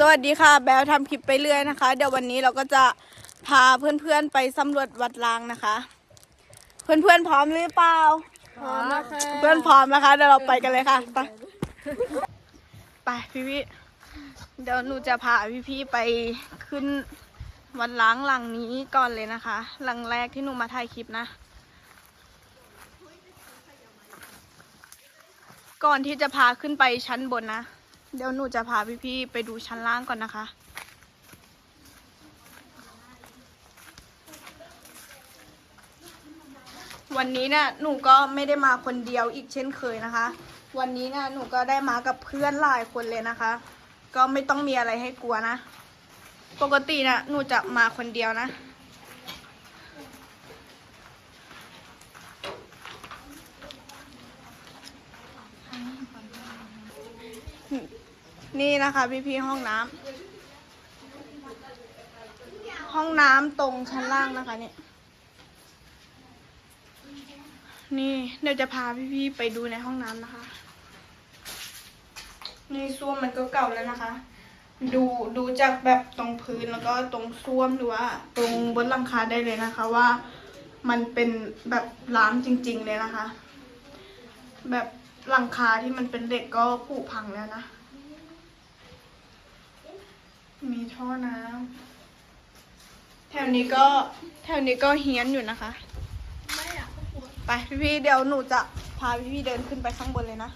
สวัสดีค่ะ แบลทำคลิปไปเรื่อยนะคะ เดี๋ยววันนี้เราก็จะพาเพื่อนๆไปสำรวจวัดล้างนะคะ เพื่อนๆพร้อมหรือเปล่า พร้อมแล้วค่ะเพื่อนพร้อมนะคะเดี๋ยวเราไปกันเลยค่ะไปไปพี่พี่เดี๋ยวหนูจะพาพี่พี่ๆไปขึ้นวัดล้างหลังนี้ก่อนเลยนะคะ หลังแรกที่หนูมาถ่ายคลิปนะ ก่อนที่จะพาขึ้นไปชั้นบนนะ เดี๋ยวหนูจะพาพี่ๆไปดูชั้นล่างก่อนนะคะ วันนี้เนี่ยหนูก็ไม่ได้มาคนเดียวอีกเช่นเคยนะคะ วันนี้เนี่ยหนูก็ได้มากับเพื่อนหลายคนเลยนะคะ ก็ไม่ต้องมีอะไรให้กลัวนะ ปกตินี่ยหนูจะมาคนเดียวนะ นี่นะคะพี่พี่ห้องน้ำห้องน้ำตรงชั้นล่างนะคะเนี่ยนี่เดี๋ยวจะพาพี่พี่ไปดูในห้องน้ำนะคะนี่ส้วมมันก็เก่าแล้วนะคะ ดูดูจากแบบตรงพื้นแล้วก็ตรงส้วมหรือว่า ตรงบนหลังคาได้เลยนะคะว่ามันเป็นแบบล้างจริง ๆ เลยนะคะ แบบหลังคาที่มันเป็นเหล็กก็ผุพังแล้วนะ มีท่อน้ำแถวนี้ก็แถวนี้ก็เฮี้ยนอยู่นะคะไปพี่ๆเดี๋ยวหนูจะพาพี่ๆเดินขึ้นไปข้างบนเลยนะ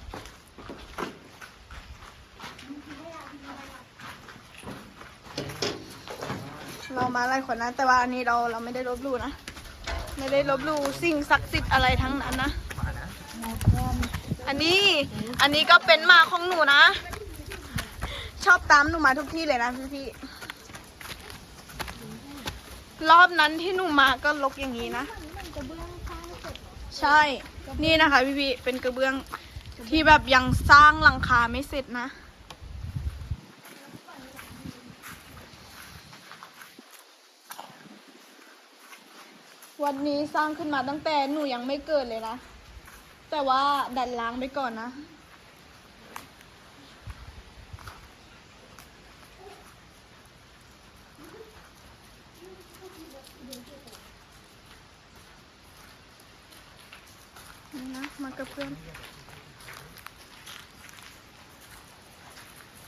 เรามาไล่คนนะแต่ว่าอันนี้เราเราไม่ได้ลบหลู่นะ ไม่ได้ลบหลู่สิ่งศักดิ์สิทธิ์อะไรทั้งนั้นนะอันนี้อันนี้ก็เป็นหมาของหนูนะ ชอบตามหนูมาทุกที่เลยนะพี่ๆรอบนั้นที่หนูมาก็ลกอย่างนี้นะ ใช่ นี่นะคะพี่พี่เป็นกระเบื้องที่แบบยังสร้างหลังคาไม่เสร็จนะวันนี้สร้างขึ้นมาตั้งแต่หนูยังไม่เกิดเลยนะ แต่ว่าดัดล้างไปก่อนนะ นี่นะมากับเพื่อน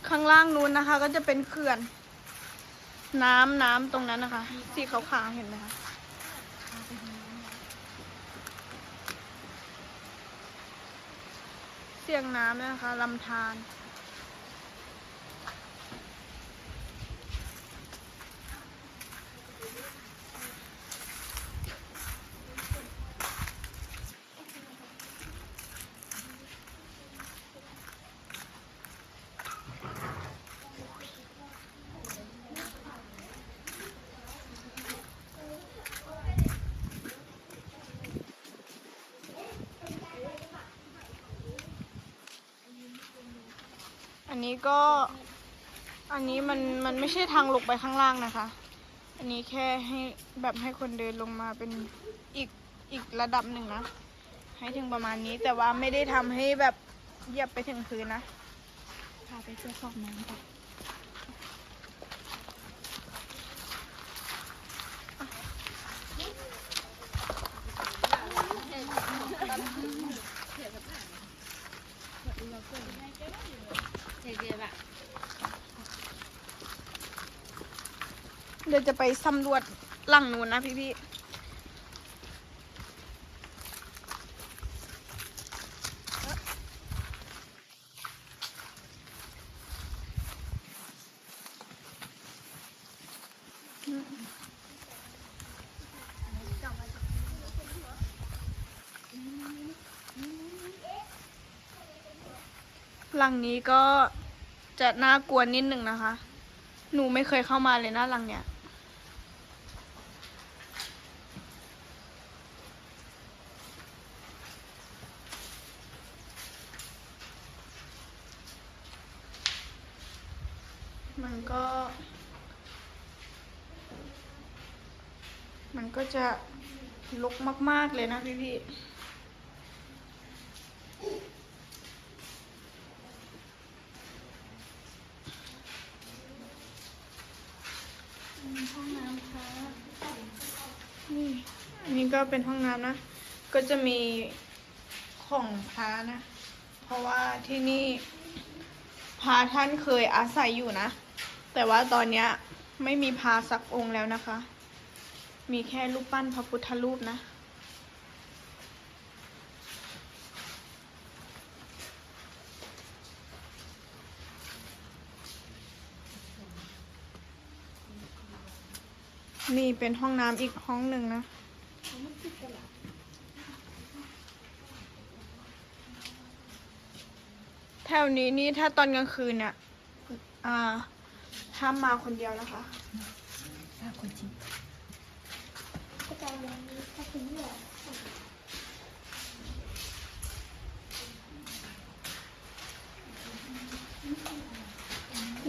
ข้างล่างนู้นนะคะ ก็จะเป็นเขื่อน น้ำน้ำตรงนั้นนะคะ สีขาวๆเห็นไหมคะเสียงน้ำนะคะลำธาร อันนี้ก็ อันนี้มันมันไม่ใช่ทางลงไปข้างล่างนะคะ อันนี้แค่ให้แบบให้คนเดินลงมาเป็นอีกอีกระดับหนึ่งนะ ให้ถึงประมาณนี้แต่ว่าไม่ได้ทำให้แบบเหยียบไปถึงพื้นนะ พาไปตรวจสอบน้ำก่อนเดี๋ เดี๋ยวจะไปสำรวจหลังนู้นนะพี่พี่หลังนี้ก็ จะน่ากลัวนิดหนึ่งนะคะ หนูไม่เคยเข้ามาเลยนะหลังเนี้ย มันก็ มันก็จะลุกมาก ๆ เลยนะพี่พี่ๆ ห้องน้ำค่ะ นี่อันนี้ก็ เป็นห้องน้ำนะ ก็จะมีของพระนะ เพราะว่าที่นี่พระท่านเคยอาศัยอยู่นะ แต่ว่าตอนเนี้ยไม่มีพระสักองค์แล้วนะคะ มีแค่รูปปั้นพระพุทธรูปนะนี่เป็นห้องน้ำอีกห้องหนึ่งนะ แถ วนี้นี่ถ้าตอนกลางคืนเนี่ยอ่าห้ามมาคนเดียวนะคะคนจริงก็จะเรียนนี้ถ้าคุณเหลือ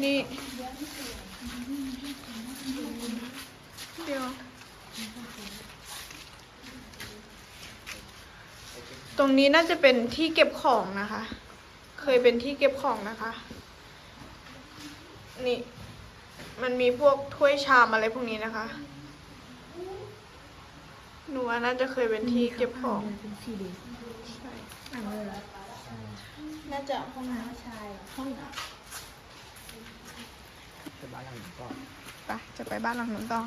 นี่เดี๋ยวตรงนี้น่าจะเป็นที่เก็บของนะคะ เคยเป็นที่เก็บของนะคะ นี่ มันมีพวกถ้วยชามอะไรพวกนี้นะคะ หนูว่าน่าจะเคยเป็นที่เก็บของเป็นสี่เดือนใช่อ่านเลยเหรอน่าจะห้องน้น้าชายห้องน้ไปบ้านหลังนี้ก่อนำไปจะไปบ้านหลังนู้นต่อ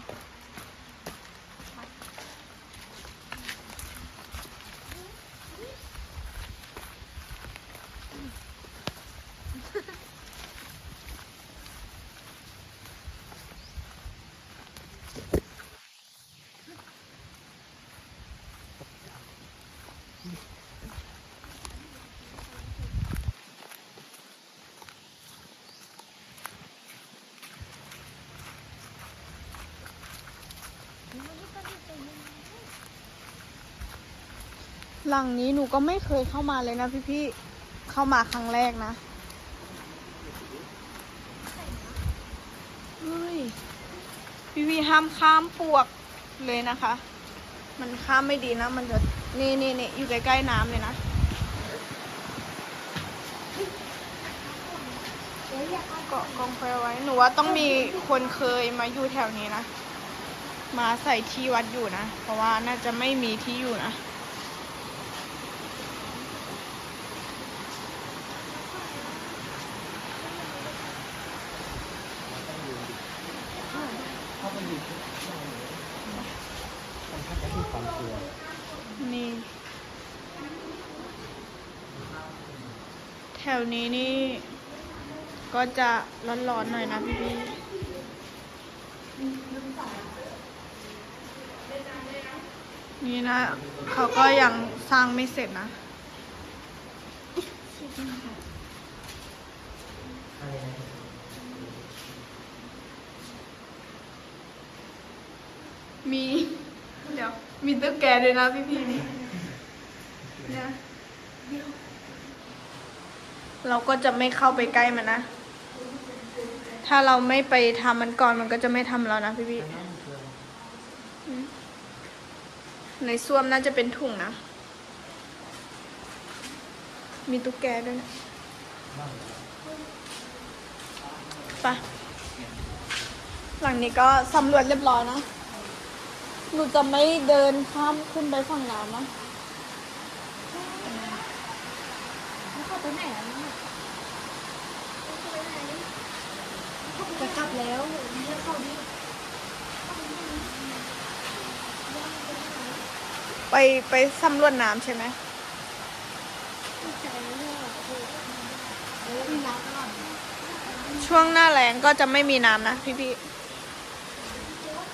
หลังนี้หนูก็ไม่เคยเข้ามาเลยนะพี่พี่เข้ามาครั้งแรกนะเฮ้ยพี่พี่ห้ามข้ามปวกเลยนะคะ มันข้ามไม่ดีนะ มันจะนี่นี่นี่อยู่ใกล้ๆน้ำเลยนะเกาะกองไฟไว้ หนูว่าต้องมีคนเคยมาอยู่แถวนี้นะ มาใส่ที่วัดอยู่นะ เพราะว่าน่าจะไม่มีที่อยู่นะ เข้าไปอยู่ที่ห้องนี้มันถ้าจะ ตัวนี่แถวนี้นี่ ก็จะร้อนๆหน่อยนะพี่พี่นี่นะ เขาก็ยังสร้างไม่เสร็จนะ มี เดี๋ยว มีตุ๊ กแกด้วยนะพี่พี่นี่นี่ยเราก็จะไม่เข้าไปใกล้มันนะ ถ้าเราไม่ไปทำมันก่อนมันก็จะไม่ทำเรานะพี่พี่ในส้วมน่าจะเป็นถุงนะ มีตุ๊กแกด้วยนะไปหลังนี้ก็สำรวจเรียบร้อยนะ หนูจะไม่เดินข้ามขึ้นไปฝั่งน้ำนะำแล้วเข้าไปไหนอะเนี่ยจะกลับแล้วเรียกเขาดิไปไปสำรวจน้ำใช่ไหมไม่ใจเลยอะโอ้โหมีน้ำตลอดช่วงหน้าแล้งก็จะไม่มีน้ำนะพี่พี่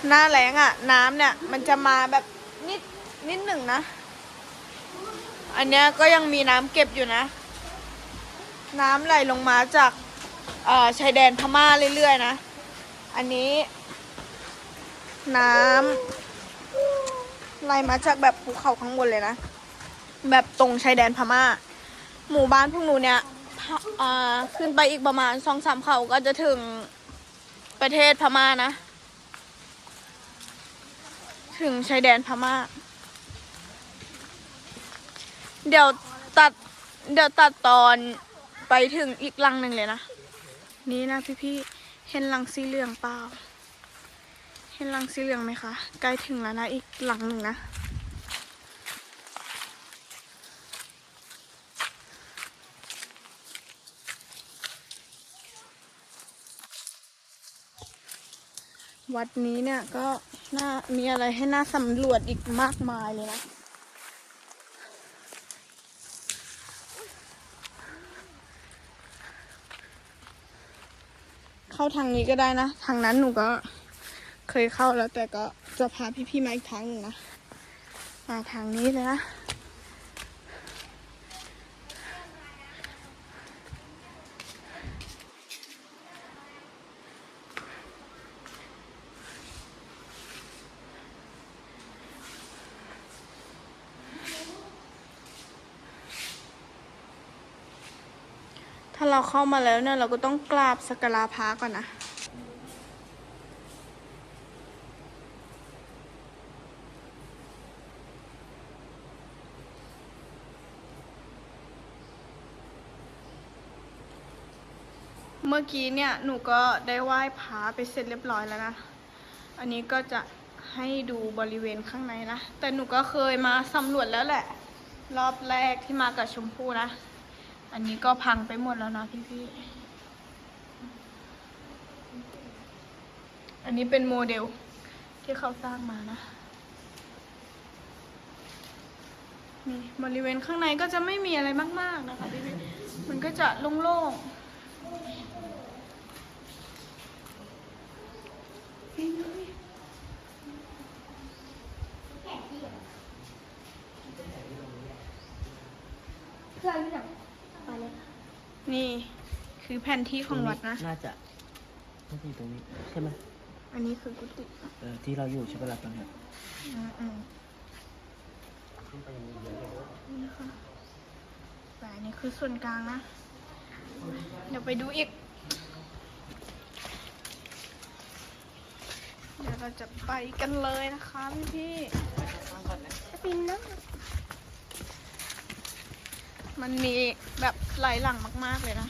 หน้าแล้งอะ่ะ น้ำเนี่ย มันจะมาแบบนิดนิดหนึ่งนะ อันเนี้ยก็ยังมีน้ำเก็บอยู่นะ น้ำไหลลงมาจากอ่อชายแดนพม่าเรื่อยๆนะ อันนี้ น้ำไหลมาจากแบบภูเขาข้างบนเลยนะ แบบตรงชายแดนพม่า หมู่บ้านพวกหนูเนี่ยอ่าขึ้นไปอีกประมาณสองสามเขาก็จะถึงประเทศพม่านะ ถึงชายแดนพม่า เดี๋ยวตัด เดี๋ยวตัดตอนไปถึงอีกลังหนึ่งเลยนะ นี่นะพี่ๆเห็นลังสีเหลืองเปล่า เห็นลังสีเหลืองไหมคะ ใกล้ถึงแล้วนะอีกหลังหนึ่งนะ วัดนี้เนี่ยก็ น่ามีอะไรให้น่าสำรวจอีกมากมายเลยนะ เข้าทางนี้ก็ได้นะ ทางนั้นหนูก็เคยเข้าแล้วแต่ก็จะพาพี่ๆมาอีกทางหนึ่งนะ มาทางนี้เลยนะาเราเข้ามาแล้วเนี่ยเราก็ต้องกราบสักการะพระก่อนนะ เมื่อกี้เนี่ยหนูก็ได้ไหว้พระไปเสร็จเรียบร้อยแล้วนะ อันนี้ก็จะให้ดูบริเวณข้างในนะ แต่หนูก็เคยมาสำรวจแล้วแหละ รอบแรกที่มากับชมพู่นะ อันนี้ก็พังไปหมดแล้วนะพี่ๆ อันนี้เป็นโมเดลที่เขาสร้างมานะ นี่บริเวณข้างในก็จะไม่มีอะไรมาก ๆ นะคะพี่ๆ มันก็จะโล่งๆเพื่อนพี่หนัง ไปเลยนี่คือแผนที่ของวัดนะ น่าจะน่าจะอยู่ตรงนี้ใช่ไหมอันนี้คือกุฏิเออที่เราอยู่ใช่ไหมล่ะตอนเนี้ยอืมอืมขึ้นไปอย่างนี้เยอะเลยนี่ค่ะแต่อันนี้คือส่วนกลางนะ เดี๋ยวไปดูอีก เดี๋ยวเราจะไปกันเลยนะคะพี่พี่จะปีนนะๆ มันมีแบบไหลหลังมาก ๆ เลยนะ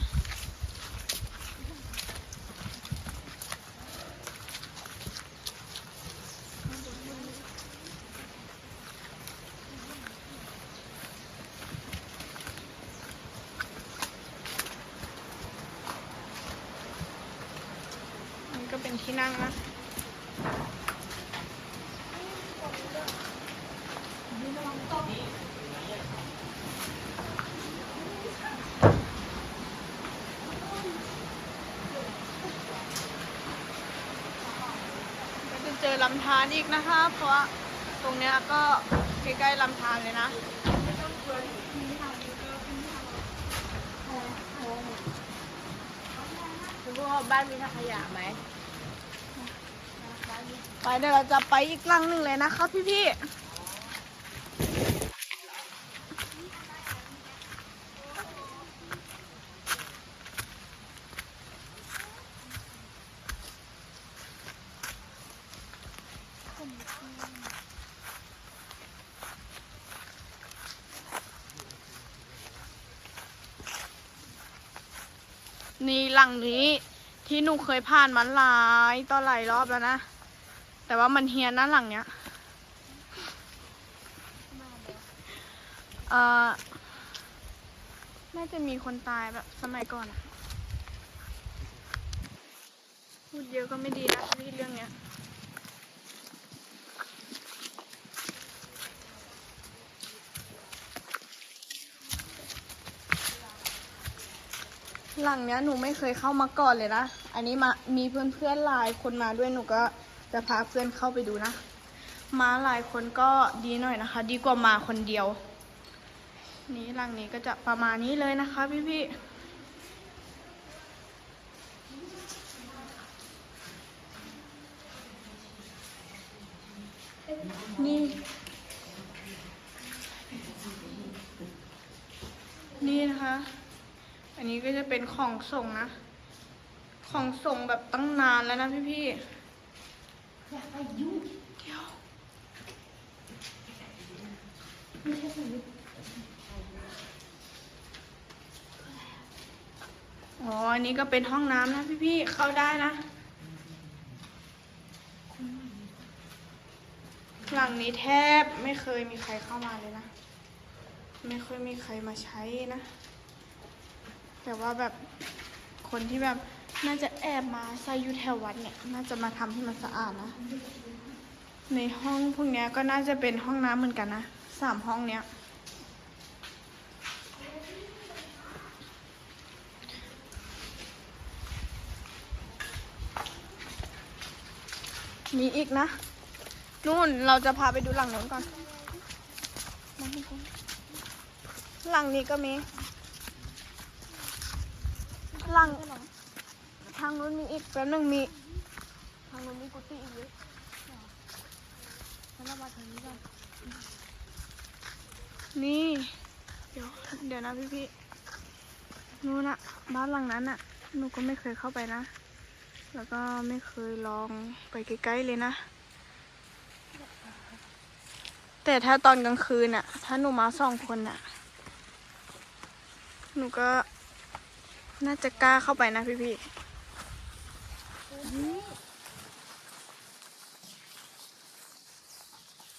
นี่ก็เป็นที่นั่งนะ ก็จะเจอลำธารอีกนะคะ เพราะว่าตรงเนี้ยก็ใกล้ๆลำธารเลยนะคุณพ่อบ้านมีถังขยะไหมไปเดี๋ยวเราจะไปอีกลังหนึ่งเลยนะคะพี่ๆ นี่หลังนี้ ที่หนูเคยผ่านมันหลายต่อหลายรอบแล้วนะ แต่ว่ามันเฮียนนะหลังเนี้ยเอ่อน่าจะมีคนตายแบบสมัยก่อนอะพูดเยอะก็ไม่ดีนะที่เรื่องเนี้ย หลังเนี้ยหนูไม่เคยเข้ามาก่อนเลยนะ อันนี้มามีเพื่อนเพื่อนหลายคนมาด้วยหนูก็จะพาเพื่อนเข้าไปดูนะ มาหลายคนก็ดีหน่อยนะคะ ดีกว่ามาคนเดียว นี่หลังนี้ก็จะประมาณนี้เลยนะคะ พี่พี่นี่ นี่นะคะ อันนี้ก็จะเป็นของส่งนะ ของส่งแบบตั้งนานแล้วนะพี่พี่อยากไปยุ่งๆเดี๋ยวไม่ใช่สวิตอ๋อ อันนี้ก็เป็นห้องน้ำนะพี่พี่ๆเข้าได้นะ หลังนี้แทบไม่เคยมีใครเข้ามาเลยนะ ไม่ค่อยมีใครมาใช้นะ แต่ว่าแบบคนที่แบบน่าจะแอบมาใส่ยู่แถววัดเนี่ย น่าจะมาทำให้มันสะอาดนะ ในห้องพวกเนี้ยก็น่าจะเป็นห้องน้ำเหมือนกันนะสามห้องเนี้ยมีอีกนะ นู่นเราจะพาไปดูหลังนู้นก่อน หลังนี้ก็มี หลังทางนู้นมีอีกแป๊บนึงมี ทางนู้นมีกุฏิอีกเยอะแล้วเรามาทางนี้กันนี่ เดี๋ยวเดี๋ยวนะพี่พี่นู่นอะบ้านหลังนั้นอะหนูก็ไม่เคยเข้าไปนะ แล้วก็ไม่เคยลองไปใกล้ๆเลยนะ แต่ถ้าตอนกลางคืนอะถ้าหนูมาสองคนอะหนูก็ น่าจะกล้าเข้าไปนะพี่พี่ๆ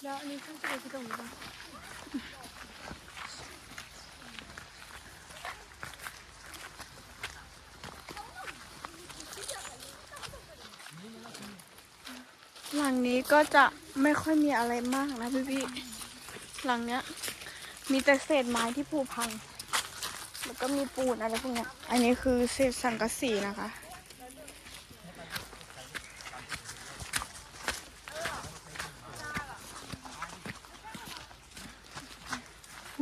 แล้วอันนี้ขึ้นไปที่ตรงนี้ป่ะหลังนี้ก็จะไม่ค่อยมีอะไรมากนะพี่พี่ๆหลังเนี้ย มีแต่เศษไม้ที่ผุพัง แล้วก็มีปูนอะไรพวกเนี้ยอันนี้คือเศษสังกะสีนะคะ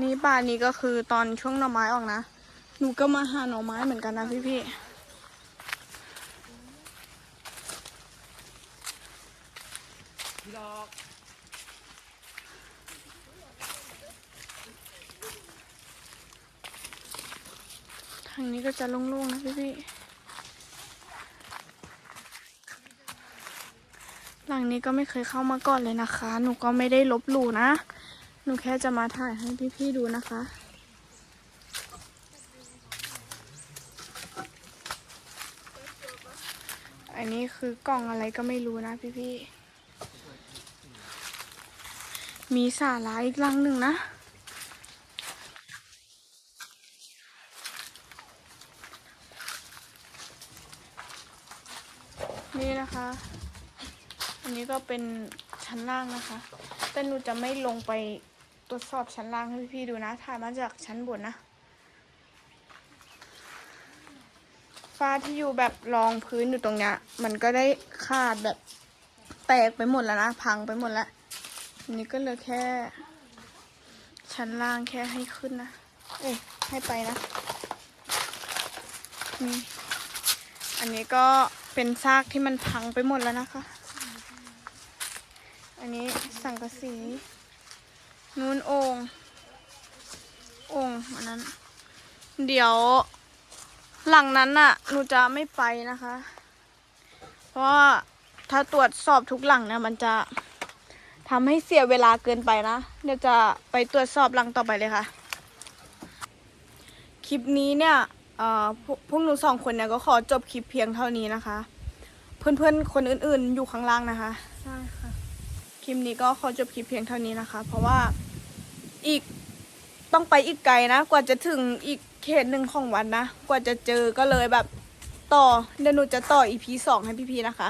นี่ป่านี้ก็คือตอนช่วงหน่อไม้ออกนะ หนูก็มาหาหน่อไม้เหมือนกันนะพี่พี่ๆ พี่ดอก ทางนี้ ก็จะโล่งๆนะพี่พี่หลังนี้ก็ไม่เคยเข้ามาก่อนเลยนะคะ หนูก็ไม่ได้ลบหลู่นะ หนูแค่จะมาถ่ายให้พี่ๆดูนะคะอันนี้คือกล่องอะไรก็ไม่รู้นะพี่ๆมีสาระอีกลังหนึ่งนะ นี่นะคะ อั นี้ก็เป็นชั้นล่างนะคะ แต่หนูจะไม่ลงไปตรวจสอบชั้นล่างให้พี่ๆดูนะ ถ่ายมาจากชั้นบนนะฝ้าที่อยู่แบบรองพื้นอยู่ตรงเนี้ย มันก็ได้ขาดแบบแตกไปหมดแล้วนะ พังไปหมดแล้วนนี้ก็เหลือแค่ ชั้นล่างแค่ให้ขึ้นนะ เอ้ยให้ไปนะนี่อันนี้ก็เป็นซากที่มันพังไปหมดแล้วนะคะ อันนี้สังกะสีนูนโองโองอันนั้น เดี๋ยว หลังนั้นน่ะหนูจะไม่ไปนะคะ เพราะว่าถ้าตรวจสอบทุกหลังเนี่ยมันจะทำให้เสียเวลาเกินไปนะ เดี๋ยวจะไปตรวจสอบหลังต่อไปเลยค่ะ คลิปนี้เนี่ยเอ่อพวกพวกหนูสองคนเนี่ยก็ขอจบคลิปเพียงเท่านี้นะคะ เพื่อนๆคนอื่นๆอยู่ข้างล่างนะคะใช่ ค่ะคลิปนี้ก็ขอจบคลิปเพียงเท่านี้นะคะ เพราะว่าอีกต้องไปอีกไกลนะ กว่าจะถึงอีกเขตหนึ่งของวันนะ กว่าจะเจอก็เลยแบบต่อเดี๋ยวหนูจะต่อ EP สองให้พี่ๆนะคะ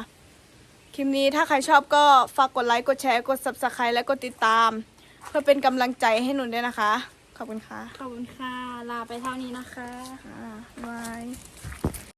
คลิปนี้ถ้าใครชอบก็ฝากกดไลค์กดแชร์กด subscribe และกดติดตาม เพื่อเป็นกำลังใจให้หนูด้วยนะคะ ขอบคุณค่ะ ขอบคุณค่ะ ลาไปเท่านี้นะคะ อ่าบาย